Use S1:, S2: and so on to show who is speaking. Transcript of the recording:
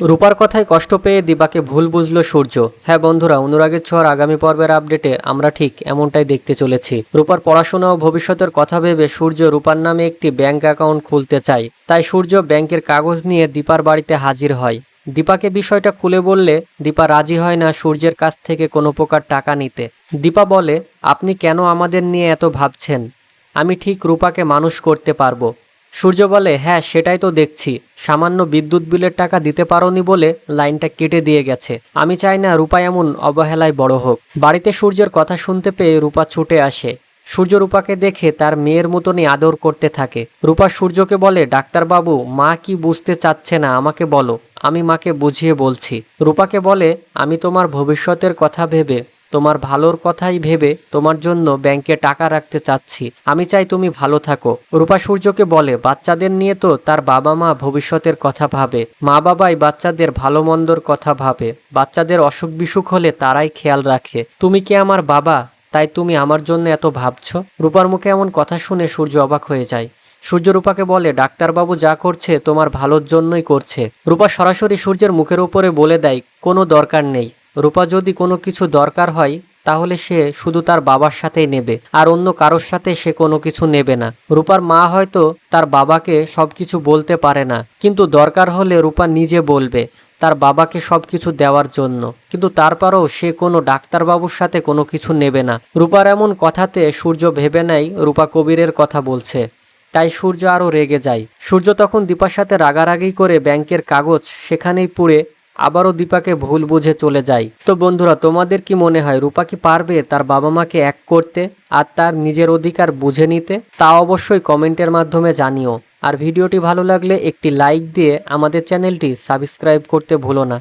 S1: রূপার কথায় কষ্ট পেয়ে দিবাকে ভুল বুঝলো সূর্য। হ্যাঁ বন্ধুরা, অনুরাগের ছোঁয়ার আগামী পর্বের আপডেটে আমরা ঠিক এমনটাই দেখতে চলেছি। রূপার পড়াশোনা ও ভবিষ্যতের কথা ভেবে সূর্য রূপার নামে একটি ব্যাংক অ্যাকাউন্ট খুলতে চায়। তাই সূর্য ব্যাংকের কাগজ নিয়ে দীপার বাড়িতে হাজির হয়। দীপাকে বিষয়টা খুলে বললে, দীপা রাজি হয় না সূর্যের কাছ থেকে কোনো প্রকার টাকা নিতে। দীপা বলে, আপনি কেন আমাদের নিয়ে এত ভাবছেন? আমি ঠিক রূপাকে মানুষ করতে পারব। সূর্য বলে হ্যাঁ সেটাই তো দেখছি। সামান্য বিদ্যুৎ বিলের টাকা দিতে পারোনি বলে লাইনটা কেটে দিয়ে গেছে। আমি চাই না রূপা এমন অবহেলায় বড় হোক। বাড়িতে সূর্যের কথা শুনতে পেয়ে রূপা ছুটে আসে। সূর্য রূপাকে দেখে তার মেয়ের মতনই আদর করতে থাকে। রূপা সূর্যকে বলে, ডাক্তারবাবু, মা কি বুঝতে চাচ্ছে না, আমাকে বলো। আমি মাকে বুঝিয়ে বলছি। রূপাকে বলে, আমি তোমার ভবিষ্যতের কথা ভেবে তোমার ভালোর কথাই ভেবে তোমার জন্য ব্যাংকে টাকা রাখতে চাচ্ছি। আমি চাই তুমি ভালো থাকো। রূপা সূর্যকে বলে, বাচ্চাদের নিয়ে তো তার বাবা মা ভবিষ্যতের কথা ভাবে। মা বাবাই বাচ্চাদের ভালো মন্দর কথা ভাবে। বাচ্চাদের অসুখ বিসুখ হলে তারাই খেয়াল রাখে। তুমি কি আমার বাবা? তাই তুমি আমার জন্য এত ভাবছ? রূপার মুখে এমন কথা শুনে সূর্য অবাক হয়ে যায়। সূর্য রূপাকে বলে, ডাক্তারবাবু যা করছে তোমার ভালোর জন্যই করছে। রূপা সরাসরি সূর্যের মুখের উপরে বলে দেয়, কোনো দরকার নেই। রূপা যদি কোনো কিছু দরকার হয়, তাহলে সে শুধু তার বাবার সাথেই নেবে, আর অন্য কারোর সাথে সে কোনো কিছু নেবে না। রূপার মা হয়তো তার বাবাকে সব কিছু বলতে পারে না, কিন্তু দরকার হলে রূপা নিজে বলবে তার বাবাকে সব কিছু দেওয়ার জন্য। কিন্তু তারপরও সে কোনো ডাক্তারবাবুর সাথে কোনো কিছু নেবে না। রূপার এমন কথাতে সূর্য ভেবে নেয়, রূপা কবিরের কথা বলছে। তাই সূর্য আরও রেগে যায়। সূর্য তখন দীপার সাথে রাগারাগি করে ব্যাংকের কাগজ সেখানেই পুড়ে আবারও দীপাকে ভুল বুঝে চলে যায়। তো বন্ধুরা, তোমাদের কি মনে হয় রূপা কি পারবে তার বাবা মাকে এক করতে আর তার নিজের অধিকার বুঝে নিতে? তা অবশ্যই কমেন্টের মাধ্যমে জানিও। আর ভিডিওটি ভালো লাগলে একটি লাইক দিয়ে আমাদের চ্যানেলটি সাবস্ক্রাইব করতে ভুলো না।